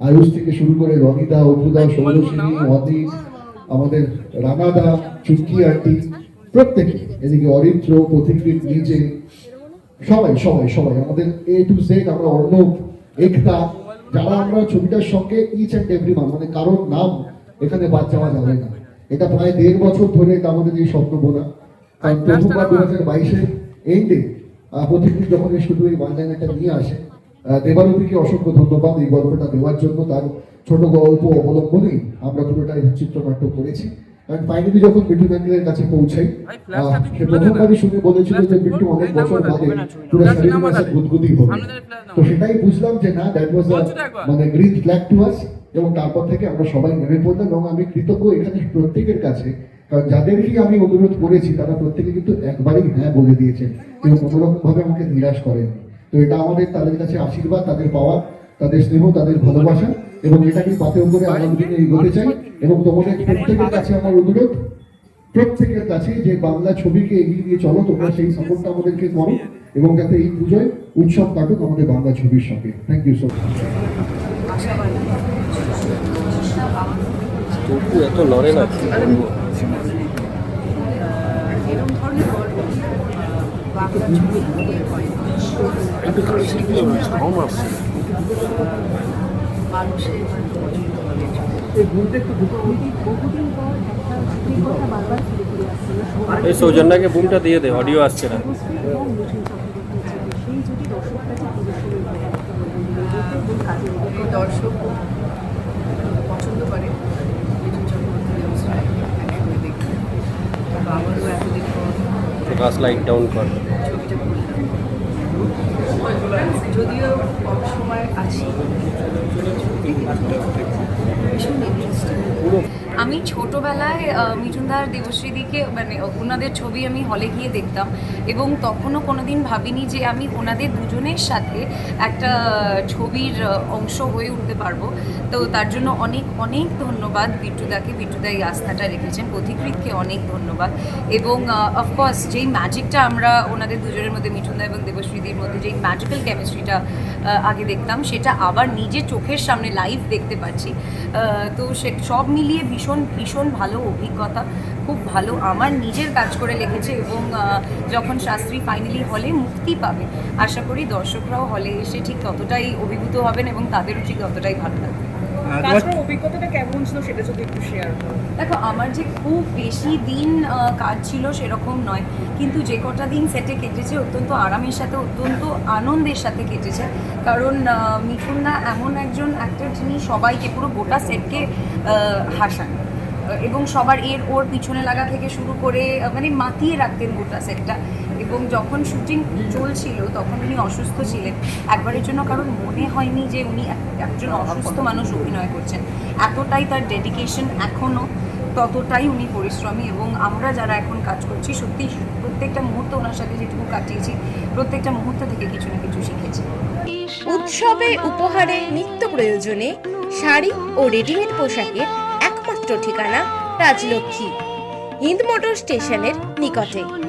আয়ুষ থেকে শুরু করে রনিদা অপুদা সৌরসিনী অদিত আমাদের রানাদা চুটকি আন্টি প্রত্যেকে। এদিকে অরিত্র পথিকৃত নিজে। সবাই সবাই সবাই। আমাদের এ টু জেড আমরা অর্ণব একতা। যারা আমরা ছবিটার সঙ্গে ইচ অ্যান্ড এভরি মান মানে কারোর নাম এখানে বাদ যাওয়া যাবে না। এটা প্রায় দেড় বছর ধরে এটা আমাদের এই স্বপ্ন বোনা। কারণ প্রথমবার দু হাজার বাইশের এন্ডে প্রতিদিন যখন এই শুধু এই ওয়ানলাইনারটা নিয়ে আসে দেবারতিকে অসংখ্য ধন্যবাদ এই গল্পটা দেওয়ার জন্য। তার ছোট গল্প অবলম্বনেই আমরা পুরোটাই চিত্রনাট্য করেছি। কারণ ফাইনালি যখন বিট্টু ব্যাংকের কাছে পৌঁছাই সে প্রথমবারই শুনে বলেছিল যে বিট্টু অনেক বছর বাদে পুরো শরীর মাসে গুদগুদি হবে। তো সেটাই বুঝলাম যে না দ্যাট ওয়াজ মানে গ্রিন ফ্ল্যাগ টু আস এবং তারপর থেকে আমরা সবাই নেমে পড়লাম এবং আমি কৃতজ্ঞ এখানে প্রত্যেকের কাছে কারণ যাদেরকেই আমি অনুরোধ করেছি তারা প্রত্যেকে কিন্তু একবারই হ্যাঁ বলে দিয়েছেন কেউ কোনোরকম ভাবে আমাকে নিরাশ করেননি। তো এটা আমাদের, তাদের কাছে আশীর্বাদ, তাদের পাওয়া, তাদের স্নেহ, তাদের ভালোবাসা, এবং এটাকে পাতেও করে আগামী দিনে এগোতে চাই? এবং তোমাদের প্রত্যেকের কাছে আমার অনুরোধ, প্রত্যেকের কাছে যে বাংলা ছবিকে এগিয়ে দিয়ে চলো, তোমরা সেই সাপোর্টটা আমাদেরকে করো, এবং যাতে এই পুজোয় উৎসব কাটুক আমাদের বাংলা ছবির সঙ্গে। থ্যাংক ইউ সো মাচ এত লড়ে না বাংলা ছবি মানুষের পছন্দ এই সৌজন্যাকে বুমটা দিয়ে দে অডিও আসছে না। দর্শক কাছে পুরোপুরি হয় এবং কাজের অভিজ্ঞতা দর্শক পছন্দ করে মিঠুন চক্রবর্তী দেবশ্রী একসঙ্গে দেখতে তো আমারও এতদিন পর প্রকাশ লাইট ডাউন কর। যদিও সময় আছি পুরো আমি ছোটোবেলায় মিঠুনদার দেবশ্রীদিকে মানে ওনাদের ছবি আমি হলে গিয়ে দেখতাম এবং তখনও কোনোদিন ভাবিনি যে আমি ওনাদের দুজনের সাথে একটা ছবির অংশ হয়ে উঠতে পারব। তো তার জন্য অনেক অনেক ধন্যবাদ বিট্টুদাকে। বিট্টুদা এই আস্থাটা রেখেছেন। পথিকৃতকে অনেক ধন্যবাদ। এবং অফকোর্স যেই ম্যাজিকটা আমরা ওনাদের দুজনের মধ্যে, মিঠুনদা এবং দেবশ্রীদির মধ্যে, যেই ম্যাজিক্যাল কেমিস্ট্রিটা আগে দেখতাম, সেটা আবার নিজের চোখের সামনে লাইভ দেখতে পাচ্ছি। তো সে সব মিলিয়ে ভীষণ ভীষণ ভীষণ ভালো অভিজ্ঞতা, খুব ভালো। আমার নিজের কাজ করে লেগেছে এবং যখন শাস্ত্রী ফাইনালি হলে মুক্তি পাবে, আশা করি দর্শকরাও হলে এসে ঠিক ততটাই অভিভূত হবেন এবং তাদেরও ঠিক ততটাই ভালো লাগবে। কাজটার অভিজ্ঞতাটা কেমন ছিল সেটা যদি একটু শেয়ার করো। দেখো আমার যে খুব বেশি দিন আহ, কাজ ছিল সেরকম নয় কিন্তু যে কটা দিন সেটে কেটেছে অত্যন্ত আরামের সাথে অত্যন্ত আনন্দের সাথে কেটেছে। কারণ আহ, মিঠুনদা এমন একজন অ্যাক্টর যিনি সবাইকে পুরো গোটা সেটকে হাসান। এবং সবার এর ওর পিছনে লাগা থেকে শুরু করে মানে মাতিয়ে রাখতেন গোটা সেটটা এবং যখন শুটিং চলছিল, তখন উনি অসুস্থ ছিলেন। একবারের জন্য কারণ মনে হয়নি যে উনি একজন অসুস্থ মানুষ অভিনয় করছেন। এতটাই তার ডেডিকেশন এখনও ততটাই উনি পরিশ্রমী এবং আমরা যারা এখন কাজ করছি, সত্যি প্রত্যেকটা মুহূর্ত ওনার সাথে যেটুকু কাটিয়েছি, প্রত্যেকটা মুহূর্ত থেকে কিছু না কিছু শিখেছি। উৎসবে, উপহারে, নিত্য প্রয়োজনে শাড়ি ও রেডিমেড পোশাকের ঠিকানা রাজলক্ষ্মী হিন্দ মোটর স্টেশনের নিকটে।